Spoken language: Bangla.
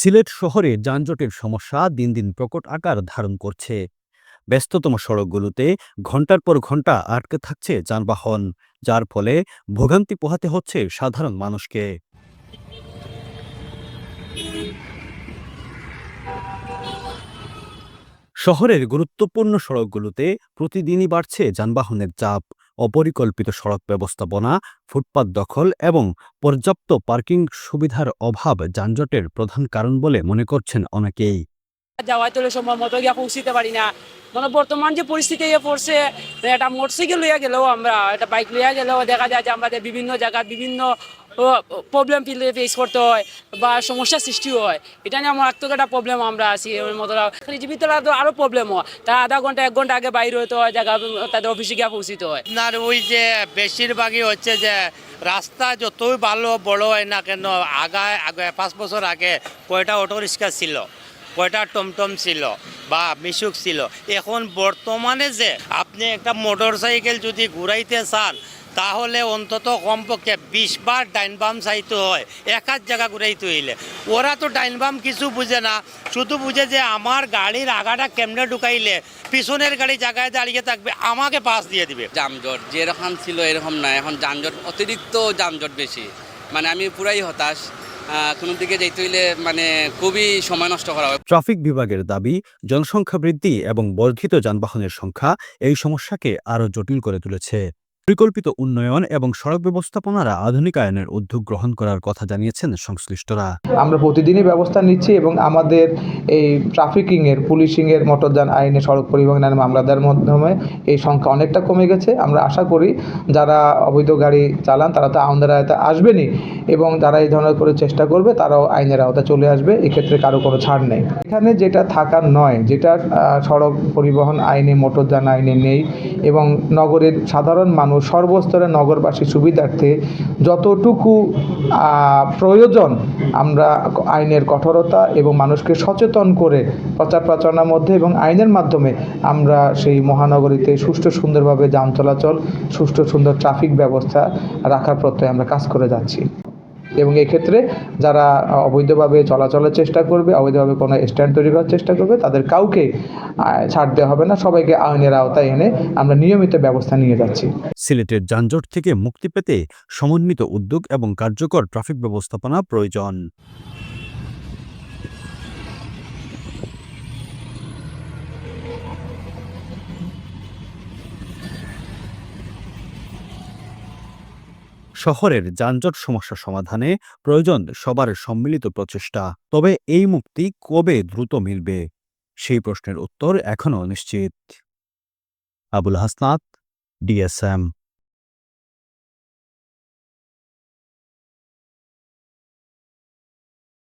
সিলেট শহরে যানজটের সমস্যা দিন দিন প্রকট আকার ধারণ করছে। ব্যস্ততম সড়কগুলোতে ঘণ্টার পর ঘণ্টা আটকে থাকছে যানবাহন, যার ফলে ভোগান্তি পোহাতে হচ্ছে সাধারণ মানুষকে। শহরের গুরুত্বপূর্ণ সড়কগুলোতে প্রতিদিনই বাড়ছে যানবাহনের চাপ। অপরিকল্পিত সড়ক ব্যবস্থাপনা, ফুটপাত দখল এবং পর্যাপ্ত পার্কিং সুবিধার অভাব যানজটের প্রধান কারণ বলে মনে করছেন অনেকেই। যাওয়া চলে সম্ভব মতো গিয়া পৌঁছিতে পারি না। মানে বর্তমান যে পরিস্থিতি ইয়ে পড়ছে একটা মোটরসাইকেল লইয়া গেলেও আমরা একটা বাইক লইয়া গেলেও দেখা যায় যে আমাদের বিভিন্ন জায়গায় বিভিন্ন প্রবলেম ফেস করতে হয় বা সমস্যার সৃষ্টি হয়। এটা নিয়ে আমার আত্মক একটা প্রবলেম আমরা আছি মতো জীবিতরা তো আরও প্রবলেম হয়। তারা আধা ঘণ্টা, এক ঘণ্টা আগে বাইরে হতে হয় জায়গা তাদের অফিসে গিয়ে পৌঁছিতে হয়। আপনার ওই যে বেশিরভাগই হচ্ছে যে রাস্তা যতই ভালো বড় হয় না কেন, আগায় আগে পাঁচ বছর আগে কয়টা অটো রিক্সা ছিল, কয়টা টমটম ছিল বা মিশুক ছিল। এখন বর্তমানে যে আপনি একটা মোটর সাইকেল যদি ঘুরাইতে চান তাহলে অন্তত কমপক্ষে বিশ বার ডাইন বাম চাইতে হয়। এক হাত জায়গা ঘুরাইতে হইলে ওরা তো ডাইন বাম কিছু বুঝে না। শুধু বুঝে যে আমার গাড়ির আগাটা কেমনে ঢুকাইলে পিছনের গাড়ি জায়গায় দাঁড়িয়ে থাকবে আমাকে পাস দিয়ে দিবে। যানজট যেরকম ছিল এরকম না। এখন যানজট অতিরিক্ত যানজট বেশি। মানে আমি পুরাই হতাশ। কোনো দিকে যাইতে হইলে মানে খুবই সময় নষ্ট করা হয়। ট্রাফিক বিভাগের দাবি জনসংখ্যা বৃদ্ধি এবং বর্ধিত যানবাহনের সংখ্যা এই সমস্যাকে আরও জটিল করে তুলেছে। পরিকল্পিত উন্নয়ন এবং সড়ক ব্যবস্থাপনারা আধুনিকায়নের উদ্যোগ গ্রহণ করার কথা জানিয়েছেন সংশ্লিষ্টরা। আমরা প্রতিদিনই ব্যবস্থা নিচ্ছি এবং আমাদের এই ট্রাফিকিংয়ের, পুলিশিংয়ের, মোটরযান আইনে সড়ক পরিবহন আইনের মামলাদের মাধ্যমে এই সংখ্যা অনেকটা কমে গেছে। আমরা আশা করি যারা অবৈধ গাড়ি চালান, তারা তো আমাদের আসবেনই। এবং যারা এই ধরনের করে চেষ্টা করবে, তারাও আইনের আওতায় চলে আসবে, এক্ষেত্রে কারও কোনো ছাড় নেই। এখানে যেটা থাকার নয়, যেটা সড়ক পরিবহন আইনে মোটরযান আইনে নেই এবং নগরের সাধারণ মানুষ, সর্বস্তরের নগরবাসীর সুবিধার্থে যতটুকু প্রয়োজন আমরা আইনের কঠোরতা এবং মানুষকে সচেতন করে প্রচার প্রচারণার মধ্যে এবং আইনের মাধ্যমে আমরা সেই মহানগরীতে সুষ্ঠু সুন্দরভাবে যান চলাচল, সুষ্ঠু সুন্দর ট্রাফিক ব্যবস্থা রাখার প্রত্যয়ে আমরা কাজ করে যাচ্ছি। এবং এক্ষেত্রে যারা অবৈধভাবে চলাচলের চেষ্টা করবে, অবৈধভাবে কোনো স্ট্যান্ড তৈরি করার চেষ্টা করবে, তাদের কাউকে ছাড় দেওয়া হবে না। সবাইকে আইনের আওতায় এনে আমরা নিয়মিত ব্যবস্থা নিয়ে যাচ্ছি। সিলেটের যানজট থেকে মুক্তি পেতে সমন্বিত উদ্যোগ এবং কার্যকর ট্রাফিক ব্যবস্থাপনা প্রয়োজন। শহরের যানজট সমস্যা সমাধানে প্রয়োজন সবার সম্মিলিত প্রচেষ্টা। তবে এই মুক্তি কবে দ্রুত মিলবে? সেই প্রশ্নের উত্তর এখনও নিশ্চিত। আবুল হাসনাত, ডিএসএম।